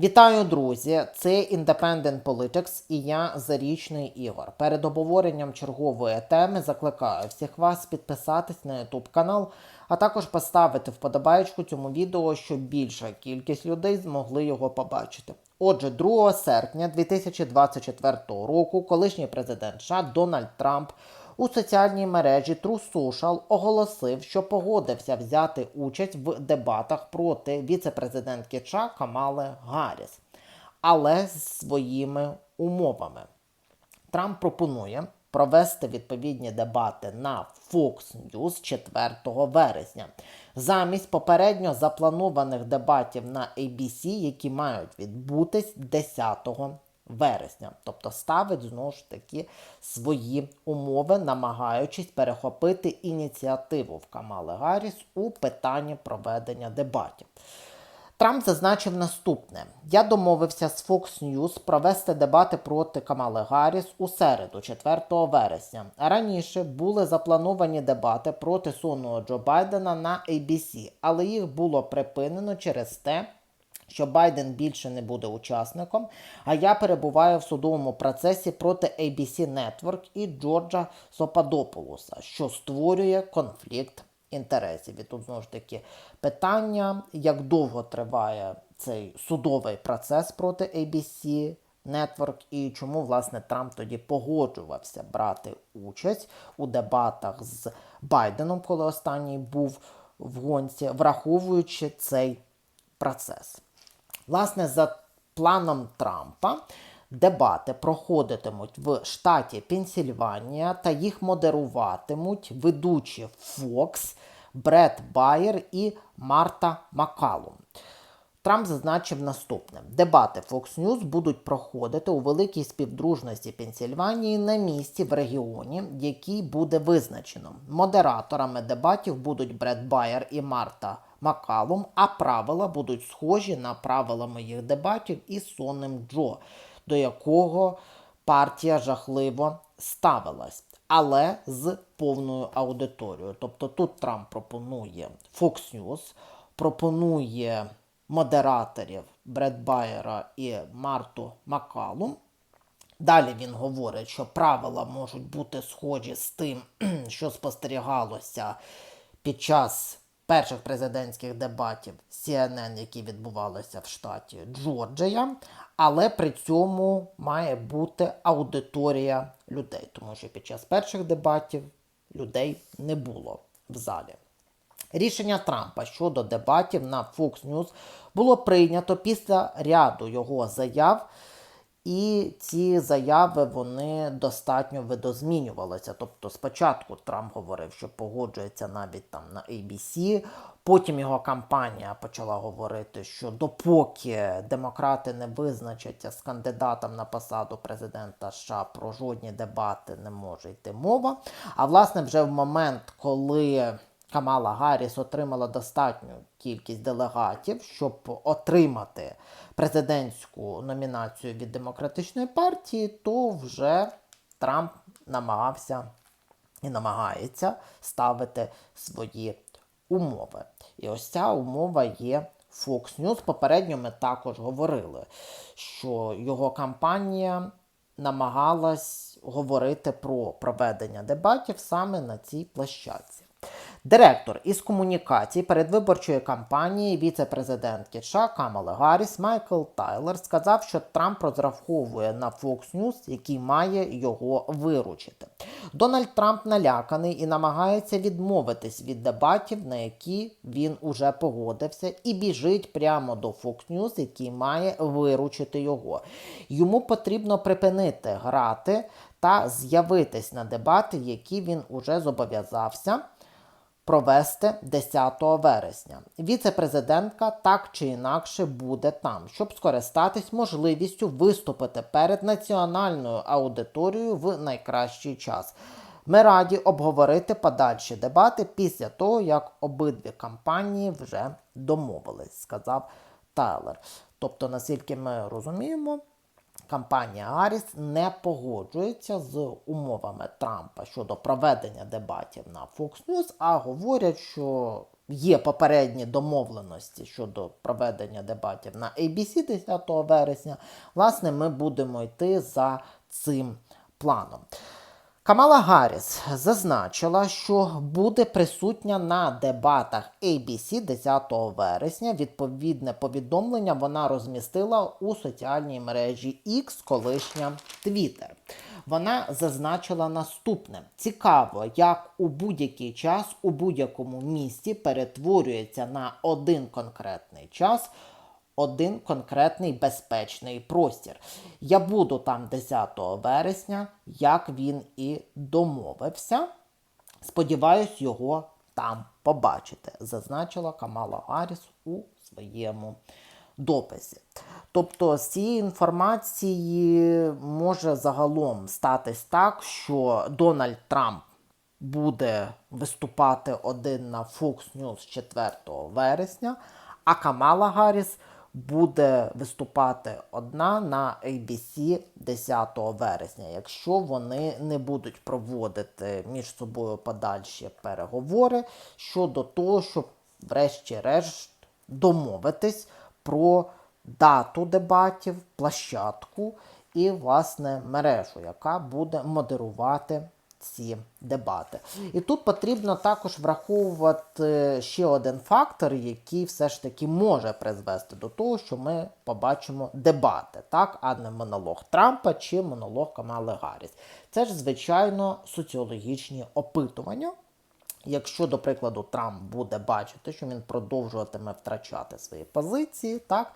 Вітаю, друзі! Це Independent Politics і я Зарічний Ігор. Перед обговоренням чергової теми закликаю всіх вас підписатись на YouTube канал, а також поставити вподобайку цьому відео, щоб більша кількість людей змогли його побачити. Отже, 2 серпня 2024 року колишній президент США Дональд Трамп у соціальній мережі True Social оголосив, що погодився взяти участь в дебатах проти віце-президентки США Камали Гарріс, але з своїми умовами. Трамп пропонує провести відповідні дебати на Fox News 4 вересня замість попередньо запланованих дебатів на ABC, які мають відбутись 10 вересня. Тобто ставить знову ж таки свої умови, намагаючись перехопити ініціативу в Камали Гарріс у питанні проведення дебатів. Трамп зазначив наступне: я домовився з Fox News провести дебати проти Камали Гарріс у середу, 4 вересня. Раніше були заплановані дебати проти сонного Джо Байдена на ABC, але їх було припинено через те. Що Байден більше не буде учасником, а я перебуваю в судовому процесі проти ABC Network і Джорджа Сопадополуса, що створює конфлікт інтересів. І тут знову ж таки питання, як довго триває цей судовий процес проти ABC Network і чому власне Трамп тоді погоджувався брати участь у дебатах з Байденом, коли останній був в гонці, враховуючи цей процес. Власне, за планом Трампа. Дебати проходитимуть в штаті Пенсільванія та їх модеруватимуть ведучі Фокс, Бред Байер і Марта Макалум. Трамп зазначив наступне: дебати Fox News будуть проходити у великій співдружності Пенсільванії на місці в регіоні, який буде визначено. Модераторами дебатів будуть Бред Байер і Марта Макалум, а правила будуть схожі на правила моїх дебатів із сонним Джо, до якого партія жахливо ставилась. Але з повною аудиторією. Тобто тут Трамп пропонує Fox News, пропонує модераторів Бред Байера і Марту Макалум. Далі він говорить, що правила можуть бути схожі з тим, що спостерігалося під час перших президентських дебатів CNN, які відбувалися в штаті Джорджія, але при цьому має бути аудиторія людей, тому що під час перших дебатів людей не було в залі. Рішення Трампа щодо дебатів на Fox News було прийнято після ряду його заяв. І ці заяви вони достатньо видозмінювалися. Тобто, спочатку Трамп говорив, що погоджується навіть там на ABC, потім його кампанія почала говорити, що допоки демократи не визначаться з кандидатом на посаду президента США про жодні дебати не може йти мова. А власне, вже в момент, коли Камала Гарріс отримала достатню кількість делегатів, щоб отримати президентську номінацію від демократичної партії, то вже Трамп намагався і намагається ставити свої умови. І ось ця умова є Fox News. Попередньо ми також говорили, що його кампанія намагалась говорити про проведення дебатів саме на цій площадці. Директор із комунікацій передвиборчої кампанії віце-президентки США Камали Гарріс Майкл Тайлер сказав, що Трамп розраховує на Fox News, який має його виручити. Дональд Трамп наляканий і намагається відмовитись від дебатів, на які він уже погодився, і біжить прямо до Fox News, який має виручити його. Йому потрібно припинити грати та з'явитись на дебати, які він уже зобов'язався провести 10 вересня. Віце-президентка так чи інакше буде там, щоб скористатись можливістю виступити перед національною аудиторією в найкращий час. Ми раді обговорити подальші дебати після того, як обидві кампанії вже домовились, сказав Тайлер. Тобто, наскільки ми розуміємо, Кампанія Аріс не погоджується з умовами Трампа щодо проведення дебатів на Fox News, а говорять, що є попередні домовленості щодо проведення дебатів на ABC 10 вересня, власне, ми будемо йти за цим планом. Камала Гарріс зазначила, що буде присутня на дебатах ABC 10 вересня. Відповідне повідомлення вона розмістила у соціальній мережі X, колишня Twitter. Вона зазначила наступне: цікаво, як у будь-який час у будь-якому місті перетворюється на один конкретний час один конкретний безпечний простір. Я буду там 10 вересня, як він і домовився. Сподіваюсь, його там побачити, зазначила Камала Гарріс у своєму дописі. Тобто з цієї інформації може загалом статись так, що Дональд Трамп буде виступати один на Fox News 4 вересня, а Камала Гарріс буде виступати одна на ABC 10 вересня, якщо вони не будуть проводити між собою подальші переговори щодо того, щоб врешті-решт домовитись про дату дебатів, площадку і, власне, мережу, яка буде модерувати ці дебати. І тут потрібно також враховувати ще один фактор, який все ж таки може призвести до того, що ми побачимо дебати, так, а не монолог Трампа чи монолог Камали Гарріс. Це ж, звичайно, соціологічні опитування. Якщо, до прикладу, Трамп буде бачити, що він продовжуватиме втрачати свої позиції, так,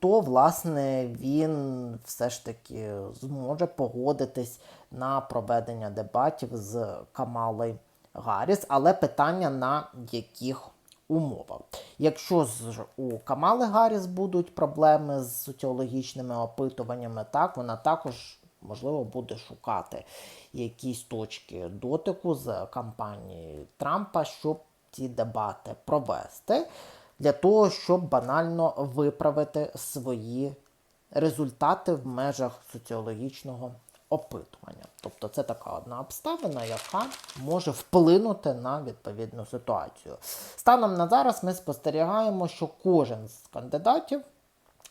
то власне він все ж таки зможе погодитись на проведення дебатів з Камалою Гарріс, але питання на яких умовах. Якщо ж у Камали Гарріс будуть проблеми з соціологічними опитуваннями, так вона також можливо буде шукати якісь точки дотику з кампанії Трампа, щоб ці дебати провести, для того, щоб банально виправити свої результати в межах соціологічного опитування. Тобто це така одна обставина, яка може вплинути на відповідну ситуацію. Станом на зараз ми спостерігаємо, що кожен з кандидатів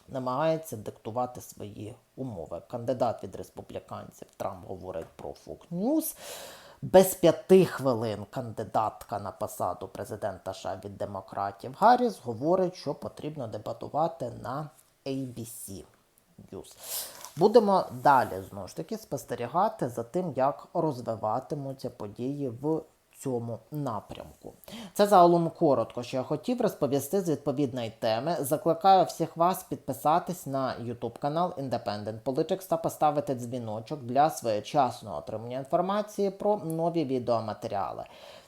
намагається диктувати свої умови. Кандидат від республіканців Трамп говорить про Fox News. Без п'яти хвилин кандидатка на посаду президента США від демократів Гарріс говорить, що потрібно дебатувати на ABC News. Будемо далі знову ж таки спостерігати за тим, як розвиватимуться події в цьому напрямку. Це загалом коротко, що я хотів розповісти з відповідної теми. Закликаю всіх вас підписатись на YouTube канал Independent Politics та поставити дзвіночок для своєчасного отримання інформації про нові відеоматеріали.